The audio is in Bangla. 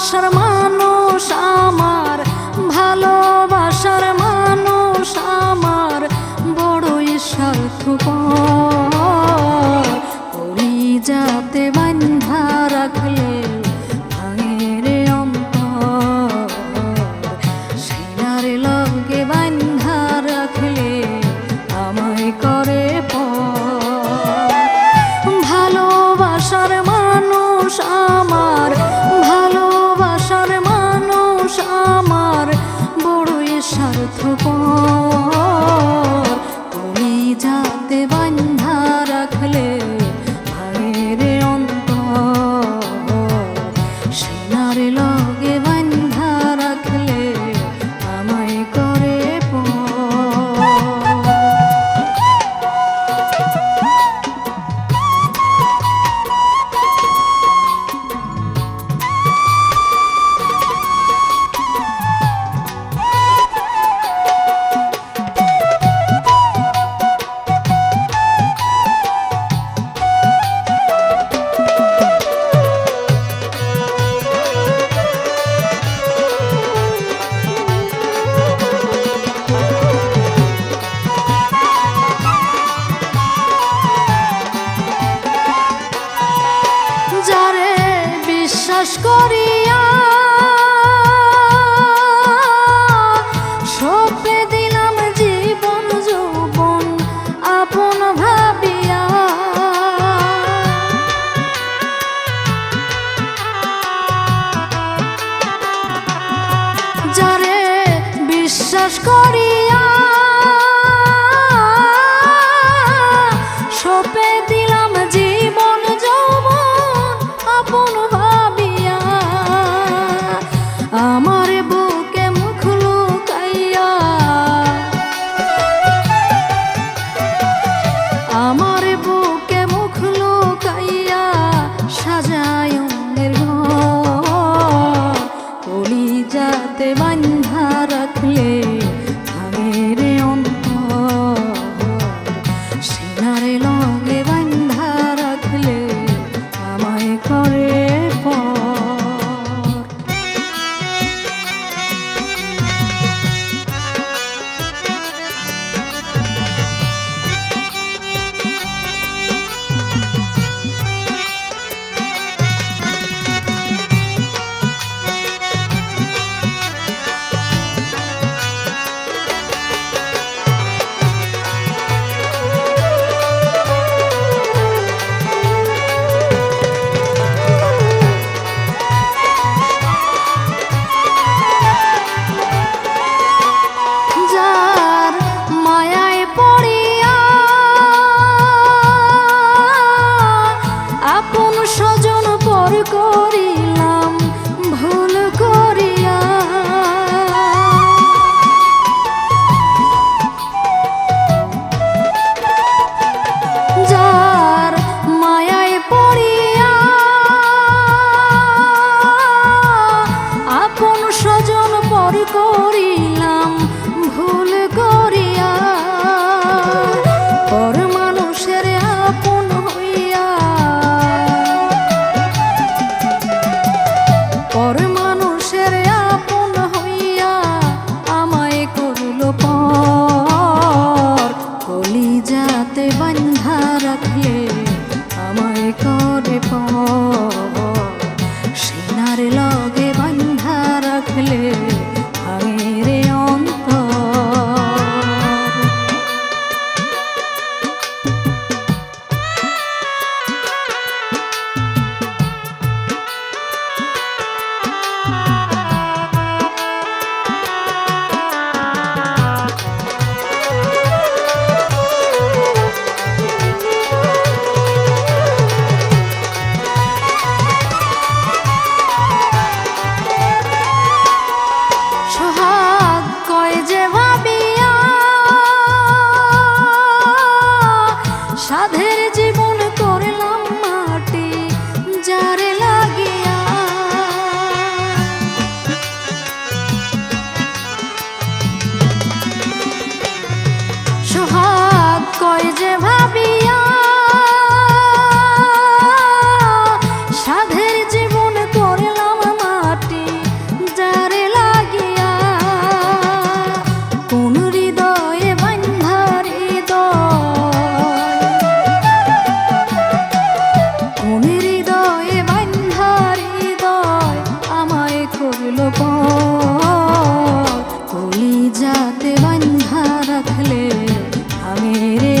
ভালোবাসার মানুষ আমার ভালোবাসার মানুষ আমার। বড়ই স্বার্থপর পর করে not alone. রাখলে আমি রে